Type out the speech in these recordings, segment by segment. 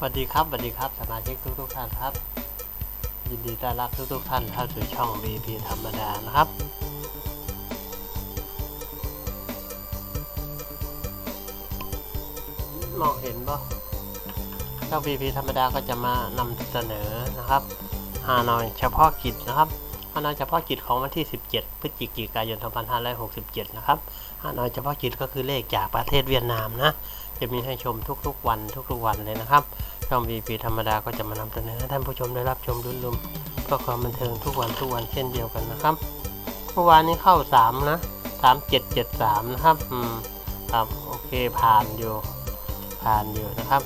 สวัสดีครับสวัสดีครับสมาชิกทุกทุกๆท่านครับ ยินดีต้อนรับทุกทุกๆท่านเข้าสู่ช่อง VP ธรรมดานะครับ มองเห็นปะช่อง VP ธรรมดาก็จะมานำเสนอนะครับฮานอยเฉพาะกิจนะครับ ฮานอยเฉพาะกิจของวันที่ 17 พฤศจิกายน 2567 นะครับฮานอยเฉพาะกิจก็คือเลขจากประเทศเวียดนามนะ จะมีให้ชมทุกๆ วันทุกๆวันเลยนะครับ ช่อง VP ธรรมดาก็จะมานำเสนอให้ท่านผู้ชมได้รับชมรุ่นลุมเพื่อความบันเทิงทุกวันทุกวันเช่นเดียวกันนะครับ เมื่อวานนี้เข้า 3 นะ 3773 นะครับ อืม ครับ โอเค ผ่านอยู่ ผ่านอยู่นะครับ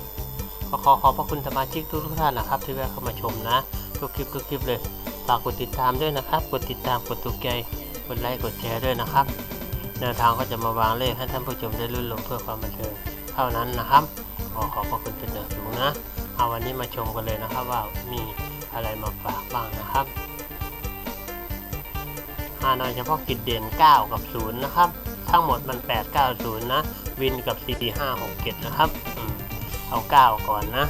ขอขอบพระคุณสมาชิกทุกทุกๆท่านนะครับ ที่แวะเข้ามาชมนะ ทุกคลิปทุกคลิปเลย ฝากกดติดตามด้วยนะครับ กดติดตามกดถูกใจกดไลค์กดแชร์ด้วยนะครับแนวทางก็จะมาวางเลขให้ท่านผู้ชมได้รุ่นลมเพื่อความบันเทิงเท่านั้นนะครับขอขอบพระคุณเป็นอย่างสูงนะเอาวันนี้มาชมกันเลยนะครับว่ามีอะไรมาฝากบ้างนะครับฮานอยเฉพาะกิจเด่น 9 กับ 0 นะครับ ทั้งหมดมัน 8 9 0 นะ วินกับ 4 5 6 7 นะครับอเอา 9 ก่อนนะ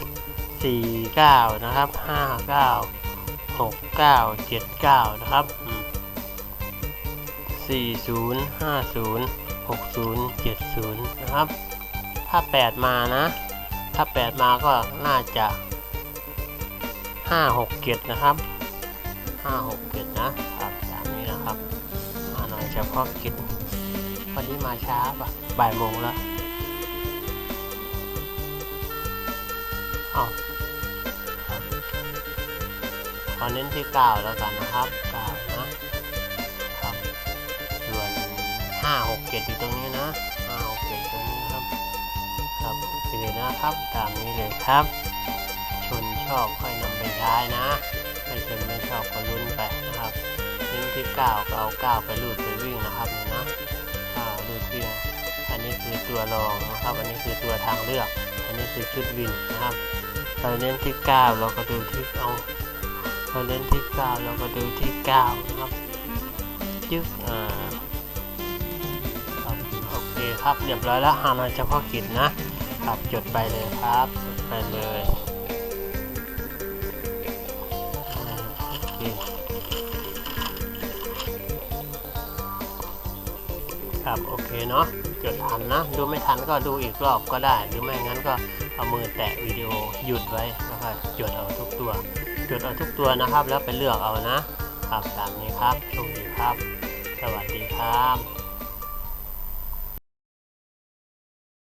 4 9 นะครับ 5 9 6 9 7 9 นะครับ40 50 60 70 นะครับ ถ้า 8 มานะ ถ้า 8 มาก็น่าจะ 5 6เกตนะครับ 5 6เกตนะครับตามนี้นะครับ มาหน่อยเฉพาะกิจวันนี้มาช้าปะบ่ายโมงแล้วอาครับข อเน้นที่9แล้วกันนะครับ9นะครับส่วน5 6เกตอยู่ตรงนี้นะ5 6เกตตรงนี้ครับ ครับโอเคนะครับ ตามนี้เลยครับ ชนชอบค่อยนำไปใช้นะ ไม่ชนไม่ชอบก็ลุ้นไปนะครับนิ้วที่9ก็เอา9ไปลูดไปวิ่งนะครับนี่นะอ่าลูดวิ่งอันนี้คือตัวรองนะครับ อันนี้คือตัวทางเลือก อันนี้คือชุดวินนะครับเราเน้นที่ 9 เราก็ดูที่เอา เราเน้นที่ 9 เราก็ดูที่ 9 นะครับจึ๊กอ่าครับโอเคครับเรียบร้อยแล้วหามาเฉพาะกิจนะครับจดไปเลยครับไปเลยโอเคครับโอเคเนาะจดทันนะ ดูไม่ทันก็ดูอีกรอบก็ได้ หรือไม่งั้นก็เอามือแตะวิดีโอหยุดไว้แล้วก็จดเอาทุกตัว จดเอาทุกตัวนะครับ แล้วไปเลือกเอานะครับ ตามนี้ครับโชคดีครับ สวัสดีครับ